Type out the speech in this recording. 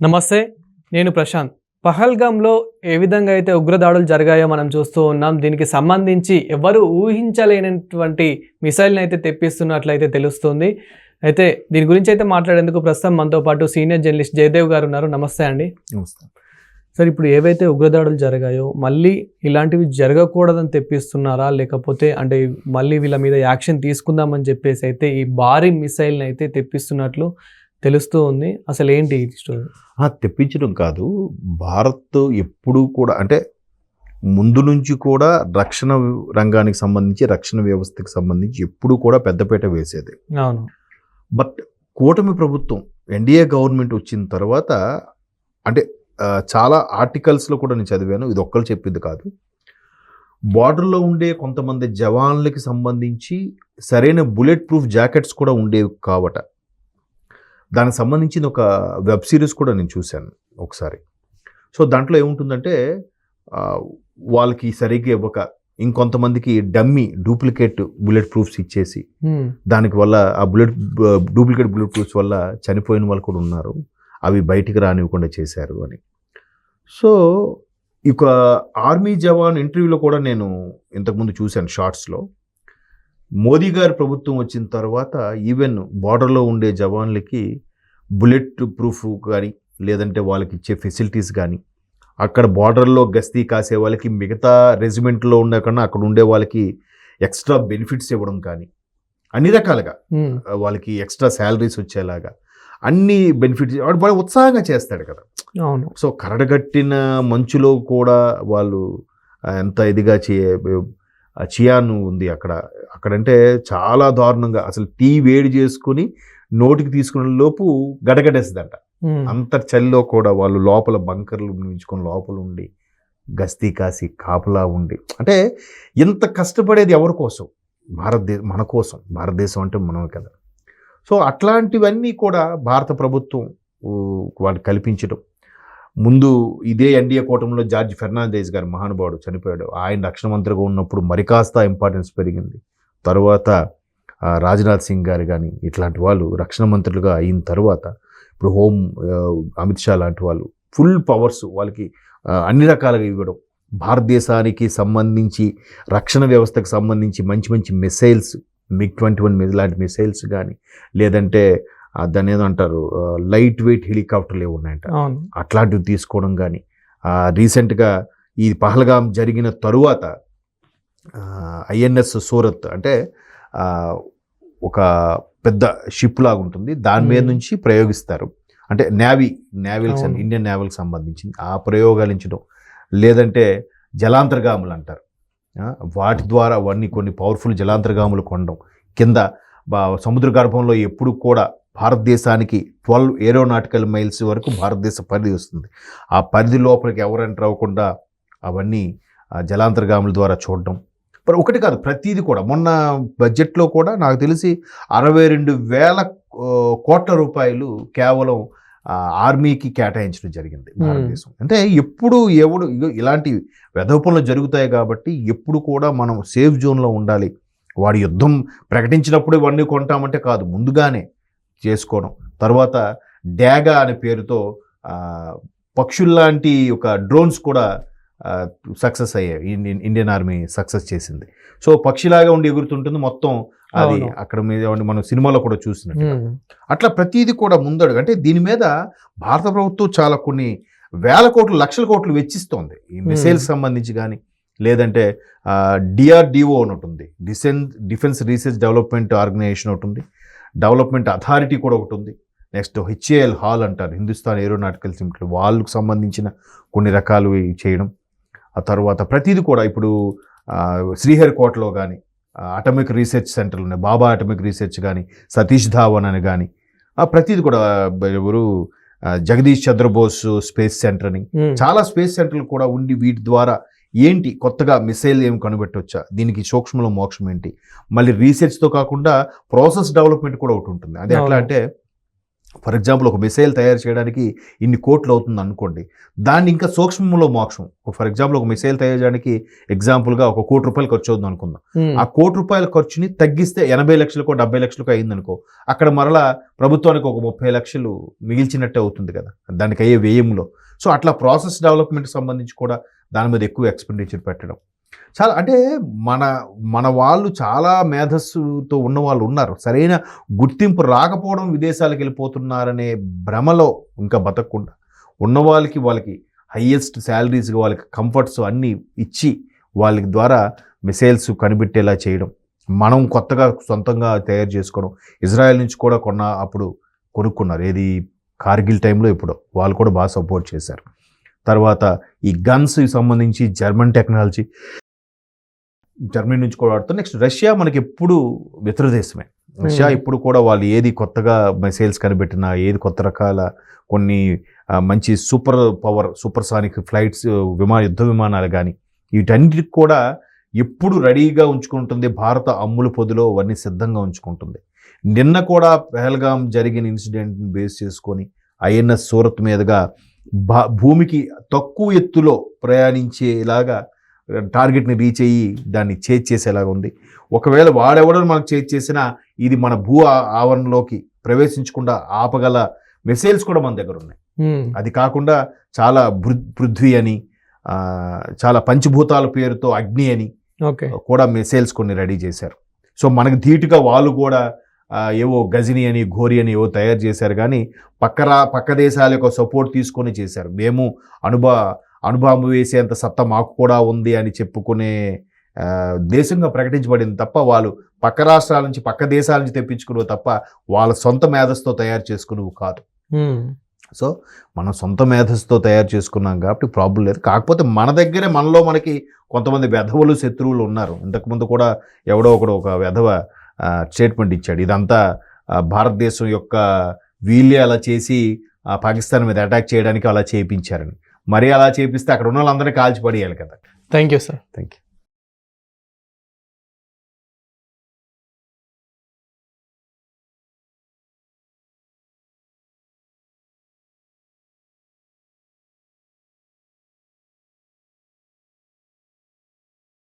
నమస్తే నేను ప్రశాంత్. పహల్గామ్లో ఏ విధంగా అయితే ఉగ్రదాడులు జరిగాయో మనం చూస్తూ ఉన్నాం. దీనికి సంబంధించి ఎవరు ఊహించలేనటువంటి మిసైల్ని అయితే తెప్పిస్తున్నట్లయితే తెలుస్తుంది. అయితే దీని గురించి అయితే మాట్లాడేందుకు ప్రస్తుతం మనతో పాటు సీనియర్ జర్నలిస్ట్ జయదేవ్ గారు ఉన్నారు. నమస్తే అండి. నమస్తే. సార్ ఇప్పుడు ఏవైతే ఉగ్రదాడులు జరిగాయో మళ్ళీ ఇలాంటివి జరగకూడదని తెప్పిస్తున్నారా? లేకపోతే అంటే మళ్ళీ వీళ్ళ మీద యాక్షన్ తీసుకుందామని చెప్పేసి అయితే ఈ భారీ మిసైల్ని అయితే తెప్పిస్తున్నట్లు తెలుస్తూ ఉంది. అసలు ఏంటి ఈ స్టోరీ తెప్పించడం కాదు. భారత్ ఎప్పుడూ కూడా అంటే ముందు నుంచి కూడా రక్షణ రంగానికి సంబంధించి రక్షణ వ్యవస్థకి సంబంధించి ఎప్పుడూ కూడా పెద్దపీట వేసేది. అవును. బట్ కూటమి ప్రభుత్వం ఎన్డీఏ గవర్నమెంట్ వచ్చిన తర్వాత అంటే చాలా ఆర్టికల్స్లో కూడా నేను చదివాను. ఇది ఒక్కరు చెప్పింది కాదు. బార్డర్లో ఉండే కొంతమంది జవాన్లకి సంబంధించి సరైన బుల్లెట్ ప్రూఫ్ జాకెట్స్ కూడా ఉండేవి కావట. దానికి సంబంధించిన ఒక వెబ్ సిరీస్ కూడా నేను చూశాను ఒకసారి. సో దాంట్లో ఏముంటుందంటే వాళ్ళకి సరిగ్గా ఇవ్వక ఇంకొంతమందికి డమ్మీ డూప్లికేట్ బుల్లెట్ ప్రూఫ్స్ ఇచ్చేసి. దానికి వల్ల ఆ బుల్లెట్ డూప్లికేట్ బుల్లెట్ ప్రూఫ్స్ వల్ల చనిపోయిన వాళ్ళు కూడా ఉన్నారు. అవి బయటికి రానివ్వకుండా చేశారు అని. సో ఇక ఆర్మీ జవాన్ ఇంటర్వ్యూలో కూడా నేను ఇంతకుముందు చూశాను షార్ట్స్లో. మోదీ గారి ప్రభుత్వం వచ్చిన తర్వాత ఈవెన్ బార్డర్లో ఉండే జవాన్లకి బుల్లెట్ ప్రూఫ్ కానీ లేదంటే వాళ్ళకి ఇచ్చే ఫెసిలిటీస్ కానీ అక్కడ బార్డర్లో గస్తీ కాసే వాళ్ళకి మిగతా రెజిమెంట్లో ఉండే కన్నా అక్కడ ఉండే వాళ్ళకి ఎక్స్ట్రా బెనిఫిట్స్ ఇవ్వడం కానీ అన్ని రకాలుగా. వాళ్ళకి ఎక్స్ట్రా శాలరీస్ వచ్చేలాగా అన్ని బెనిఫిట్స్ వాడు బాగా ఉత్సాహంగా చేస్తాడు కదా. అవును. సో కరడగట్టిన మంచులో కూడా వాళ్ళు ఎంత ఇదిగా చే చియాన్ ఉంది అక్కడ. అక్కడంటే చాలా దారుణంగా అసలు టీ వేడి చేసుకుని నోటికి తీసుకునే లోపు గడగడేస్తుందంట. అంత చలిలో కూడా వాళ్ళు లోపల బంకర్లు నిర్మించుకొని లోపల ఉండి గస్తీ కాసి కాపలా ఉండి. అంటే ఇంత కష్టపడేది ఎవరి కోసం? భారతదేశం మన కోసం. భారతదేశం అంటే మనమే కదా. సో అట్లాంటివన్నీ కూడా భారత ప్రభుత్వం వాళ్ళు కల్పించడం ముందు ఇదే ఎన్డీఏ కూటమిలో జార్జ్ ఫెర్నాండేజ్ గారు మహానుభావుడు చనిపోయాడు. ఆయన రక్షణ మంత్రిగా ఉన్నప్పుడు మరి కాస్త ఇంపార్టెన్స్ పెరిగింది. తర్వాత రాజ్నాథ్ సింగ్ గారు కానీ ఇట్లాంటి వాళ్ళు రక్షణ మంత్రులుగా అయిన తర్వాత ఇప్పుడు హోమ్ అమిత్ షా లాంటి వాళ్ళు ఫుల్ పవర్స్ వాళ్ళకి అన్ని రకాలుగా ఇవ్వడం. భారతదేశానికి సంబంధించి రక్షణ వ్యవస్థకు సంబంధించి మంచి మంచి మిసైల్స్ మిగ్ ట్వంటీ వన్ లాంటి మిసైల్స్ కానీ లేదంటే ఆ, దాన్ని ఏదో అంటారు లైట్ వెయిట్ హెలికాప్టర్లు ఏమి ఉన్నాయంట. అట్లాంటివి తీసుకోవడం కానీ రీసెంట్గా ఈ పహల్గాం జరిగిన తరువాత ఐఎన్ఎస్ సూరత్ అంటే ఒక పెద్ద షిప్ లాగా ఉంటుంది. దాని మీద. నుంచి ప్రయోగిస్తారు. అంటే నేవీ నేవల్స్. ఇండియన్ నేవల్కి సంబంధించింది. ఆ ప్రయోగాలించడం లేదంటే జలాంతర్గాములు అంటారు. వాటి ద్వారా అవన్నీ కొన్ని పవర్ఫుల్ జలాంతర్గాములు కొనడం కింద సముద్ర గర్భంలో ఎప్పుడు కూడా భారతదేశానికి ట్వెల్వ్ ఏరోనాటికల్ మైల్స్ వరకు భారతదేశ పరిధి వస్తుంది. ఆ పరిధి లోపలికి ఎవరు ఎంటర్ అవ్వకుండా అవన్నీ ఆ, జలాంతర్గాముల ద్వారా చూడడం మరి ఒకటి కాదు ప్రతిదీ కూడా. మొన్న బడ్జెట్లో కూడా నాకు తెలిసి అరవై రెండు వేల కోట్ల రూపాయలు కేవలం ఆర్మీకి కేటాయించడం జరిగింది భారతదేశం. అంటే ఎప్పుడు ఎవడు ఇలాంటి వెధవ పనులు జరుగుతాయి కాబట్టి ఎప్పుడు కూడా మనం సేఫ్ జోన్లో ఉండాలి. వాడి యుద్ధం ప్రకటించినప్పుడు ఇవన్నీ కొంటామంటే కాదు ముందుగానే చేసుకోవడం. తర్వాత డ్యాగా అనే పేరుతో పక్షుల్లాంటి ఒక డ్రోన్స్ కూడా సక్సెస్ అయ్యాయి ఇండియన్ ఇండియన్ ఆర్మీ సక్సెస్ చేసింది. సో పక్షిలాగా ఉండి ఎగురుతుంటుంది మొత్తం అది. అక్కడ మీద మనం సినిమాలో కూడా చూసినట్టు. అట్లా ప్రతిదీ కూడా ముందడుగు. అంటే దీని మీద భారత ప్రభుత్వం చాలా కొన్ని వేల కోట్లు లక్షల కోట్లు వెచ్చిస్తోంది. ఈ మిసైల్స్ సంబంధించి కానీ లేదంటే డిఆర్డిఓ అని ఒకటి ఉంది. డిసెన్ డిఫెన్స్ రీసెర్చ్ డెవలప్మెంట్ ఆర్గనైజేషన్ ఒకటి ఉంది. డెవలప్మెంట్ అథారిటీ కూడా ఒకటి ఉంది. నెక్స్ట్ హెచ్ఏఎల్ హాల్ అంటారు. హిందుస్థాన్ ఏరోనాటికల్ లిమిటెడ్ వాళ్ళకు సంబంధించిన కొన్ని రకాలు చేయడం. ఆ తర్వాత ప్రతిదీ కూడా ఇప్పుడు శ్రీహరికోటలో కానీ అటమిక్ రీసెర్చ్ సెంటర్లు ఉన్నాయి. బాబా అటమిక్ రీసెర్చ్ కానీ సతీష్ ధావన్ అని కానీ ఆ ప్రతిదీ కూడా ఎవరు జగదీష్ చంద్రబోస్ స్పేస్ సెంటర్ అని. చాలా స్పేస్ సెంటర్లు కూడా ఉండి వీటి ద్వారా ఏంటి కొత్తగా మిసైల్ ఏం కనిపెట్టవచ్చా దీనికి సూక్ష్మలో మోక్షం ఏంటి? మళ్ళీ రీసెర్చ్తో కాకుండా ప్రాసెస్ డెవలప్మెంట్ కూడా ఒకటి ఉంటుంది. అది ఎట్లా. అంటే ఫర్ ఎగ్జాంపుల్ ఒక మిసైల్ తయారు చేయడానికి ఇన్ని కోట్లు అవుతుంది అనుకోండి దాన్ని ఇంకా సూక్ష్మంలో మోక్షం. ఫర్ ఎగ్జాంపుల్ ఒక మిసైల్ తయారు చేయడానికి ఎగ్జాంపుల్గా ఒక కోటి రూపాయలు ఖర్చు అవుతుంది అనుకుందాం. ఆ కోటి రూపాయల ఖర్చుని తగ్గిస్తే ఎనభై లక్షలకో డెబ్బై లక్షలకో అయిందనుకో అక్కడ మరలా ప్రభుత్వానికి ఒక ముప్పై లక్షలు మిగిల్చినట్టే అవుతుంది కదా. దానికి అయ్యే వ్యయంలో. సో అట్లా ప్రాసెస్ డెవలప్మెంట్ సంబంధించి కూడా దాని మీద ఎక్కువ ఎక్స్పెండిచర్ పెట్టడం. చాలా అంటే మన మన వాళ్ళు చాలా మేధస్సుతో ఉన్న వాళ్ళు ఉన్నారు. సరైన గుర్తింపు రాకపోవడం విదేశాలకు వెళ్ళిపోతున్నారనే భ్రమలో ఇంకా బతకకుండా ఉన్న వాళ్ళకి వాళ్ళకి హయ్యెస్ట్ శాలరీస్ వాళ్ళకి కంఫర్ట్స్ అన్నీ ఇచ్చి వాళ్ళకి ద్వారా మిసైల్స్ కనిపెట్టేలా చేయడం మనం కొత్తగా సొంతంగా తయారు చేసుకోవడం ఇజ్రాయెల్ నుంచి కూడా కొన్న అప్పుడు కొనుక్కున్నారు. ఏది కార్గిల్ టైంలో ఇప్పుడు వాళ్ళు కూడా బాగా సపోర్ట్ చేశారు. తర్వాత ఈ గన్స్ సంబంధించి జర్మన్ టెక్నాలజీ జర్మనీ నుంచి కూడా వాడుతారు నెక్స్ట్ రష్యా మనకి ఎప్పుడు మిత్ర దేశమే. Russia Hmm. ఇప్పుడు కూడా వాళ్ళు ఏది కొత్తగా మిసైల్స్ కనిపెట్టినా ఏది కొత్త రకాల కొన్ని మంచి super power supersonic flights విమాన యుద్ధ విమానాలు కానీ వీటన్నిటికి కూడా ఎప్పుడు రెడీగా ఉంచుకుంటుంది. భారత అమ్ముల పొదిలో అవన్నీ సిద్ధంగా ఉంచుకుంటుంది. నిన్న కూడా పెహల్గాం జరిగిన ఇన్సిడెంట్ని బేస్ చేసుకొని ఐఎన్ఎస్ సూరత్ మీదుగా భూమికి తక్కువ ఎత్తులో ప్రయాణించేలాగా టార్గెట్ని రీచ్ అయ్యి దాన్ని చేజ్ చేసేలాగా ఉంది. ఒకవేళ వాడెవడో మనకు చేజ్ చేసినా ఇది మన భూ ఆవరణలోకి ప్రవేశించకుండా ఆపగల మిసైల్స్ కూడా మన దగ్గర ఉన్నాయి. అది కాకుండా చాలా పృథ్వీ అని చాలా పంచభూతాల పేరుతో అగ్ని అని కూడా మిసైల్స్ కొన్ని రెడీ చేశారు. సో మనకు ధీటుగా వాళ్ళు కూడా ఏవో గజిని అని ఘోరి అని ఏవో తయారు చేశారు కానీ పక్కరా పక్క దేశాల యొక్క సపోర్ట్ తీసుకొని చేశారు. మేము అనుభవ అనుభవం వేసేంత సత్తా మాకు కూడా ఉంది అని చెప్పుకునే దేశంగా ప్రకటించబడింది తప్ప వాళ్ళు పక్క రాష్ట్రాల నుంచి పక్క దేశాల నుంచి తెప్పించుకునేవి తప్ప వాళ్ళ సొంత మేధస్తో తయారు చేసుకునేవి కాదు. సో మనం సొంత మేధస్సుతో తయారు చేసుకున్నాం కాబట్టి ప్రాబ్లం లేదు. కాకపోతే మన దగ్గరే మనలో మనకి కొంతమంది వెధవలు శత్రువులు ఉన్నారు. ఇంతకుముందు కూడా ఎవడో ఒకడు ఒక వెధవ స్టేట్మెంట్ ఇచ్చాడు. ఇదంతా భారతదేశం యొక్క వీళ్ళే అలా చేసి పాకిస్తాన్ మీద అటాక్ చేయడానికి అలా చేయించారని. మరి అలా చేపిస్తే అక్కడ ఉన్న వాళ్ళందరినీ కాల్చి పడేయాలి కదా. Thank you sir thank you